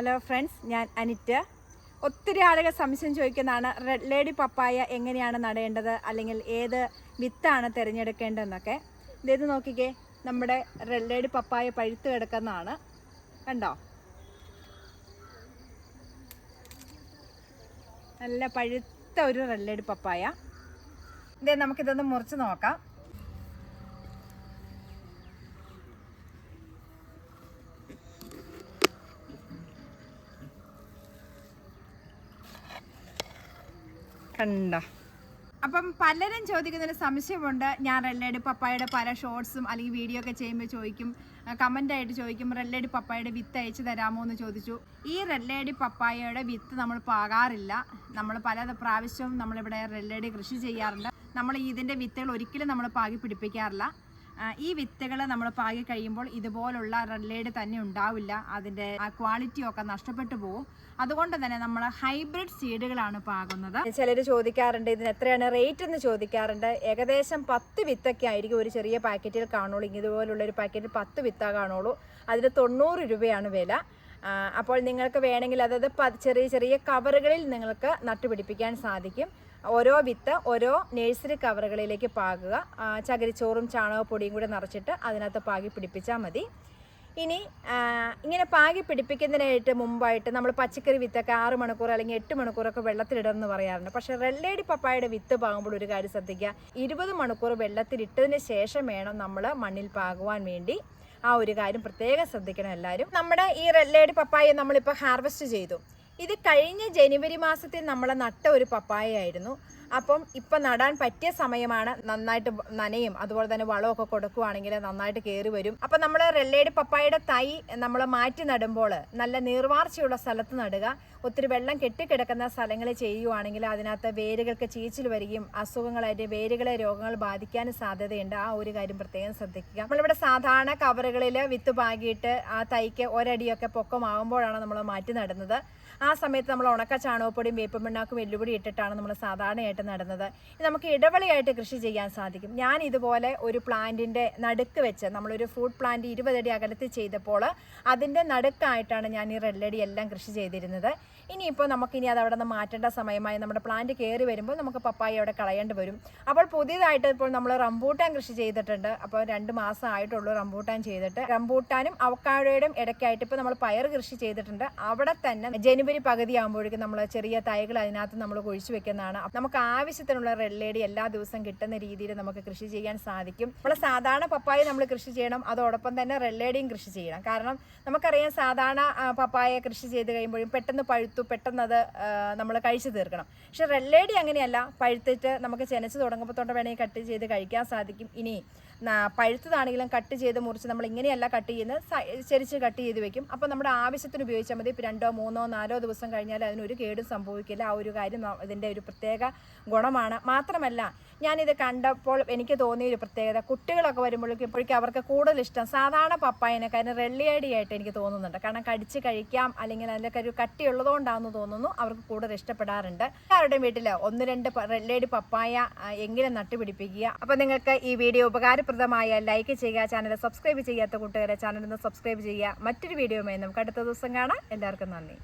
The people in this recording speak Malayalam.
ഹലോ ഫ്രണ്ട്സ് ഞാൻ അനിറ്റ. ഒത്തിരി ആളുകൾ സംശയം ചോദിക്കുന്നതാണ് റെഡ് ലേഡി പപ്പായ എങ്ങനെയാണ് നടേണ്ടത്? അല്ലെങ്കിൽ ഏത് വിത്താണ് തിരഞ്ഞെടുക്കേണ്ടതെന്നൊക്കെ. ഇത് നോക്കിക്കേ. നമ്മുടെ റെഡ് ലേഡി പപ്പായ പഴുത്ത് കിടക്കുന്നതാണ്. കണ്ടോ? നല്ല പഴുത്ത ഒരു റെഡ് ലേഡി പപ്പായ ഇതേ നമുക്കിതൊന്ന് മുറിച്ച് നോക്കാം. കണ്ടോ. അപ്പം പലരും ചോദിക്കുന്നൊരു സംശയമുണ്ട്. ഞാൻ റെല്ലടി പപ്പായയുടെ പല ഷോർട്സും അല്ലെങ്കിൽ വീഡിയോ ഒക്കെ ചെയ്യുമ്പോൾ ചോദിക്കും കമന്റ് ആയിട്ട് ചോദിക്കും റെല്ലടി പപ്പായയുടെ വിത്ത് അയച്ചു തരാമോ? എന്ന് ചോദിച്ചു. ഈ റെല്ലടി പപ്പായയുടെ വിത്ത് നമ്മൾ പാകാറില്ല. നമ്മൾ പല പ്രാവശ്യവും നമ്മളിവിടെ റെല്ലടി കൃഷി ചെയ്യാറുണ്ട്. നമ്മൾ ഇതിന്റെ വിത്തുകൾ ഒരിക്കലും നമ്മൾ പാകി പിടിപ്പിക്കാറില്ല. ഈ വിത്തുകൾ നമ്മൾ പാകി കഴിയുമ്പോൾ ഇതുപോലുള്ള റെഡ് തന്നെ ഉണ്ടാവില്ല. അതിന്റെ ആ ക്വാളിറ്റി ഒക്കെ നഷ്ടപ്പെട്ടു പോകും അതുകൊണ്ട് തന്നെ നമ്മൾ ഹൈബ്രിഡ് സീഡുകളാണ് പാകുന്നത്. ചിലർ ചോദിക്കാറുണ്ട് ഇതിന് എത്രയാണ് റേറ്റ് എന്ന് ചോദിക്കാറുണ്ട്. ഏകദേശം പത്ത് വിത്തൊക്കെ ആയിരിക്കും ഒരു ചെറിയ പാക്കറ്റിൽ കാണുള്ളൂ. ഇതുപോലുള്ള ഒരു പാക്കറ്റിൽ പത്ത് വിത്താ കാണുള്ളൂ. അതിന് തൊണ്ണൂറ് രൂപയാണ് വില. അപ്പോൾ നിങ്ങൾക്ക് വേണമെങ്കിൽ അതായത് ചെറിയ ചെറിയ കവറുകളിൽ നിങ്ങൾക്ക് നട്ടുപിടിപ്പിക്കാൻ സാധിക്കും. ഓരോ വിത്ത് ഓരോ നേഴ്സറി കവറുകളിലേക്ക് പാകുക. ചകിരിച്ചോറും ചാണകപ്പൊടിയും കൂടെ നിറച്ചിട്ട് അതിനകത്ത് പാകി പിടിപ്പിച്ചാൽ മതി. ഇനി ഇങ്ങനെ പാകി പിടിപ്പിക്കുന്നതിനായിട്ട് മുമ്പായിട്ട് നമ്മൾ പച്ചക്കറി വിത്തൊക്കെ ആറ് മണിക്കൂർ അല്ലെങ്കിൽ എട്ട് മണിക്കൂറൊക്കെ വെള്ളത്തിലിടണമെന്ന് പറയാറുണ്ട്. പക്ഷേ റെല്ലേടി പപ്പായയുടെ വിത്ത് പാകുമ്പോൾ ഒരു കാര്യം ശ്രദ്ധിക്കുക. ഇരുപത് മണിക്കൂർ വെള്ളത്തിലിട്ടതിന് ശേഷം വേണം നമ്മൾ മണ്ണിൽ പാകുവാൻ വേണ്ടി. ആ ഒരു കാര്യം പ്രത്യേകം ശ്രദ്ധിക്കണം എല്ലാവരും. നമ്മുടെ ഈ റെല്ലേടി പപ്പായ നമ്മളിപ്പോൾ ഹാർവെസ്റ്റ് ചെയ്തു. ഇത് കഴിഞ്ഞ ജനുവരി മാസത്തിൽ നമ്മൾ നട്ട ഒരു പപ്പായയായിരുന്നു. അപ്പം ഇപ്പം നടാൻ പറ്റിയ സമയമാണ് നന്നായിട്ട് നനയും. അതുപോലെ തന്നെ വളമൊക്കെ കൊടുക്കുവാണെങ്കിൽ നന്നായിട്ട് കയറി വരും. അപ്പം നമ്മൾ റെല്ലേഡ് പപ്പായയുടെ തൈ നമ്മൾ മാറ്റി നടുമ്പോൾ നല്ല നീർവാർച്ചയുള്ള സ്ഥലത്ത് നടുക. ഒത്തിരി വെള്ളം കെട്ടിക്കിടക്കുന്ന സ്ഥലങ്ങളിൽ ചെയ്യുവാണെങ്കിൽ അതിനകത്ത് വേരുകൾക്ക് ചീച്ചിൽ വരികയും അസുഖങ്ങളായിട്ട് വേരുകളെ രോഗങ്ങൾ ബാധിക്കാനും സാധ്യതയുണ്ട്. ആ ഒരു കാര്യം പ്രത്യേകം ശ്രദ്ധിക്കുക. നമ്മളിവിടെ സാധാരണ കവറുകളിൽ വിത്ത് പാകിയിട്ട് ആ തൈക്ക് ഒരടിയൊക്കെ പൊക്കമാകുമ്പോഴാണ് നമ്മൾ മാറ്റി നടുന്നത്. ആ സമയത്ത് നമ്മൾ ഉണക്ക ചാണകപ്പൊടിയും വേപ്പും പിണ്ണാക്കും വെല്ലുപൊടി ഇട്ടിട്ടാണ് നമ്മൾ സാധാരണയായിട്ട് നടുന്നത്. ഇത് നമുക്ക് ഇടവളിയായിട്ട് കൃഷി ചെയ്യാൻ സാധിക്കും. ഞാൻ ഇതുപോലെ ഒരു പ്ലാന്റിന്റെ നടുക്ക് വെച്ച് നമ്മളൊരു ഫ്രൂട്ട് പ്ലാന്റ് ഇരുപതടി അകലത്തിൽ ചെയ്തപ്പോൾ അതിന്റെ നടുക്കായിട്ടാണ് ഞാൻ ഈ റെല്ലടി എല്ലാം കൃഷി ചെയ്തിരുന്നത്. ഇനിയിപ്പോൾ നമുക്കിനി അത് അവിടെ നിന്ന് മാറ്റേണ്ട സമയമായി നമ്മുടെ പ്ലാന്റ് കയറി വരുമ്പോൾ നമുക്ക് പപ്പായ അവിടെ കളയേണ്ടി വരും. അപ്പോൾ പുതിയതായിട്ട് ഇപ്പോൾ നമ്മൾ റംബൂട്ടാൻ കൃഷി ചെയ്തിട്ടുണ്ട്. അപ്പോൾ രണ്ട് മാസം ആയിട്ടുള്ളൂ റംബൂട്ടാൻ ചെയ്തിട്ട്. റംബൂട്ടാനും അവക്കാഴയുടെയും ഇടയ്ക്കായിട്ട് ഇപ്പോൾ നമ്മൾ പയർ കൃഷി ചെയ്തിട്ടുണ്ട്. അവിടെ തന്നെ ജനുവരി പകുതി ആകുമ്പോഴേക്കും നമ്മൾ ചെറിയ തൈകൾ അതിനകത്ത് നമ്മൾ കുഴിച്ചു വെക്കുന്നതാണ്. നമുക്ക് ആവശ്യത്തിനുള്ള റെല്ലേടി എല്ലാ ദിവസവും കിട്ടുന്ന രീതിയിൽ നമുക്ക് കൃഷി ചെയ്യാൻ സാധിക്കും. നമ്മൾ സാധാരണ പപ്പായ നമ്മൾ കൃഷി ചെയ്യണം. അതോടൊപ്പം തന്നെ റെല്ലേടിയും കൃഷി ചെയ്യണം. കാരണം നമുക്കറിയാം സാധാരണ പപ്പായ കൃഷി ചെയ്ത് കഴിയുമ്പോഴും പെട്ടെന്ന് പഴുത്തു പെട്ടെന്ന് അത് നമ്മൾ കഴിച്ചു തീർക്കണം. പക്ഷെ റെല്ലേടി അങ്ങനെയല്ല. പഴുത്തിട്ട് നമുക്ക് ചെനച്ച് തുടങ്ങുമ്പോൾ തൊട്ട് വേണമെങ്കിൽ കട്ട് ചെയ്ത് കഴിക്കാൻ സാധിക്കും. ഇനി പഴുത്തതാണെങ്കിലും കട്ട് ചെയ്ത് മുറിച്ച് നമ്മൾ ഇങ്ങനെയല്ല കട്ട് ചെയ്യുന്നത്. ചെരിച്ച് കട്ട് ചെയ്ത് വെക്കും. അപ്പോൾ നമ്മുടെ ആവശ്യത്തിന് ഉപയോഗിച്ചാൽ മതി. ഇപ്പോൾ രണ്ടോ മൂന്നോ നാലോ ദിവസം കഴിഞ്ഞാൽ അതിനൊരു കേടും സംഭവിക്കില്ല. ആ ഒരു കാര്യം ഇതിന്റെ ഒരു പ്രത്യേക ഗുണമാണ്. മാത്രമല്ല ഞാനിത് കണ്ടപ്പോൾ എനിക്ക് തോന്നിയ ഒരു പ്രത്യേകത. കുട്ടികളൊക്കെ വരുമ്പോഴേക്കും ഇപ്പോഴേക്കും അവർക്ക് കൂടുതൽ ഇഷ്ടം സാധാരണ പപ്പായനെക്കാരും റെള്ളിയടിയായിട്ട് എനിക്ക് തോന്നുന്നുണ്ട്. കാരണം കടിച്ച് കഴിക്കാം അല്ലെങ്കിൽ അതിന്റെ ഒരു കട്ടിയുള്ളതുകൊണ്ടാണെന്ന് തോന്നുന്നു അവർക്ക് കൂടുതൽ ഇഷ്ടപ്പെടാറുണ്ട്. എല്ലാവരുടെയും വീട്ടിൽ ഒന്ന് രണ്ട് റെള്ളിയടി പപ്പായ എങ്കിലും നട്ടുപിടിപ്പിക്കുക. അപ്പോൾ നിങ്ങൾക്ക് ഈ വീഡിയോ ഉപകാരപ്രദമായ ലൈക്ക് ചെയ്യുക ചാനൽ സബ്സ്ക്രൈബ് ചെയ്യാത്ത കൂട്ടുകാരെ ചാനൽ ഒന്ന് സബ്സ്ക്രൈബ് ചെയ്യുക. മറ്റൊരു വീഡിയോയുമായി നമുക്ക് അടുത്ത ദിവസം കാണാം. എല്ലാവർക്കും നന്ദി.